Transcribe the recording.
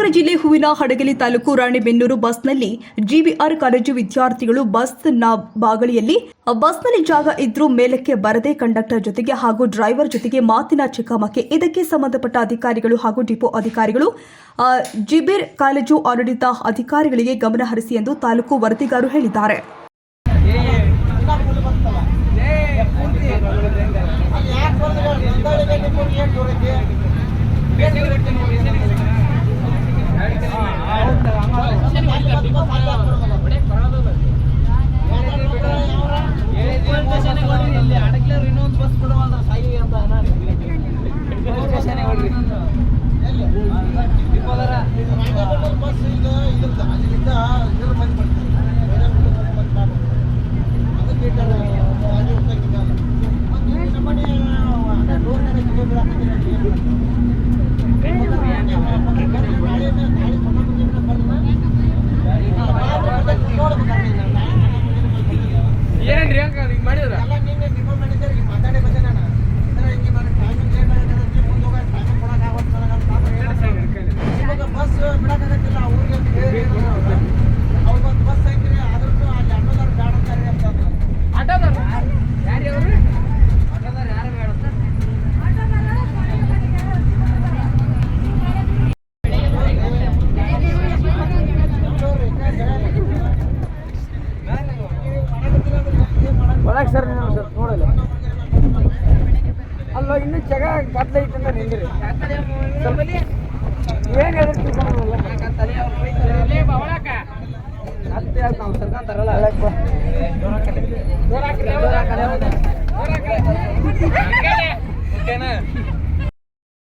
ತಾಲೂಕಿನ ಹಡಗಲಿ ತಾಲೂಕು ರಾಣಿಬೆನ್ನೂರು ಬಸ್ನಲ್ಲಿ ಜಿಬಿಆರ್ ಕಾಲೇಜು ವಿದ್ಯಾರ್ಥಿಗಳು ಬಸ್ನ ಬಾಗಳಿಯಲ್ಲಿ ಬಸ್ನಲ್ಲಿ ಜಾಗ ಇದ್ರೂ ಮೇಲಕ್ಕೆ ಬರದೆ ಕಂಡಕ್ಟರ್ ಜೊತೆಗೆ ಹಾಗೂ ಡ್ರೈವರ್ ಜೊತೆಗೆ ಮಾತಿನ ಚಕಮಕಿ ಇದಕ್ಕೆ ಸಂಬಂಧಪಟ್ಟ ಅಧಿಕಾರಿಗಳು ಹಾಗೂ ಡಿಪೋ ಅಧಿಕಾರಿಗಳು ಜಿಬಿರ್ ಕಾಲೇಜು ಆಡಳಿತ ಅಧಿಕಾರಿಗಳಿಗೆ ಗಮನ ಹರಿಸಿ ಎಂದು ತಾಲೂಕು ವರದಿಗಾರರು ಹೇಳಿದ್ದಾರೆ ಇನ್ನೊಂದು ಬಸ್ ನೋಡಲ್ಲ. ಅಲ್ಲ ಇನ್ನೂ ಜಗ ಗದ್ದಲ ಐತಂತ ನಿಂದ್ರಿ. ಏನು ಹೇಳಿರ್ತೀವಿ ಮತ್ತೆ ಯಾಕೆ ನಾವು ಸರ್ಕಾರ ತರಲ್ಲ. ಓಕೆನಾ